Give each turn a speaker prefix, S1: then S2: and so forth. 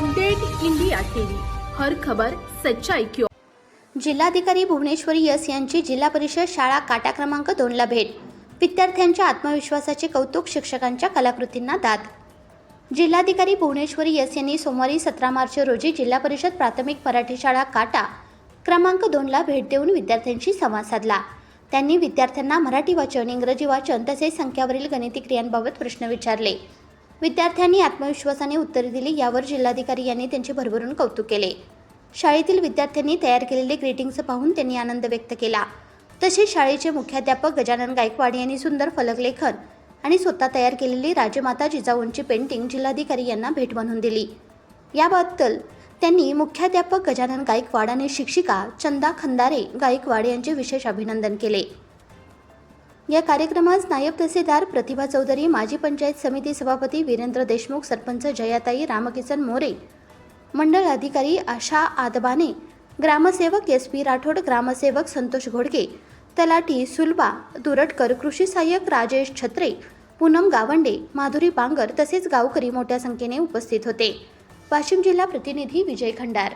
S1: Update India TV. हर खबर सच्चाई क्यों
S2: जिल्हाधिकारी भुवनेश्वरी यस यांची जिल्हा परिषद शाळा काटा क्रमांक दोनला भेट. विद्यार्थ्यांच्या आत्मविश्वासाचे कौतुक शिक्षकांच्या कलाकृतींना दाद. जिल्हाधिकारी भुवनेश्वरी यस यांनी सोमवारी सतरा मार्च रोजी जिल्हा परिषद प्राथमिक मराठी शाळा काटा क्रमांक दोनला भेट देऊन विद्यार्थ्यांशी संवाद साधला. त्यांनी विद्यार्थ्यांना मराठी वाचन इंग्रजी वाचन तसेच संख्यावरील गणिती क्रियांबाबत प्रश्न विचारले. विद्यार्थ्यांनी आत्मविश्वासाने उत्तरे दिली यावर जिल्हाधिकारी यांनी त्यांचे भरभरून कौतुक केले. शाळेतील विद्यार्थ्यांनी तयार केलेले ग्रीटिंग्स पाहून त्यांनी आनंद व्यक्त केला. तसेच शाळेचे मुख्याध्यापक गजानन गायकवाड यांनी सुंदर फलकलेखन आणि स्वतः तयार केलेली राजमाता जिजाऊंची पेंटिंग जिल्हाधिकारी यांना भेट म्हणून दिली. याबद्दल त्यांनी मुख्याध्यापक गजानन गायकवाड आणि शिक्षिका चंदा खंदारे गायकवाड यांचे विशेष अभिनंदन केले. या कार्यक्रमास नायब तहसीलदार प्रतिभा चौधरी माजी पंचायत समिती सभापती वीरेंद्र देशमुख सरपंच जयाताई रामकिसन मोरे मंडळ अधिकारी आशा आदबाने ग्रामसेवक एस पी राठोड ग्रामसेवक संतोष घोडके तलाठी सुलबा दुरटकर कृषी सहाय्यक राजेश छत्रे पूनम गावंडे माधुरी बांगर तसेच गावकरी मोठ्या संख्येने उपस्थित होते. वाशिम जिल्हा प्रतिनिधी विजय खंडार.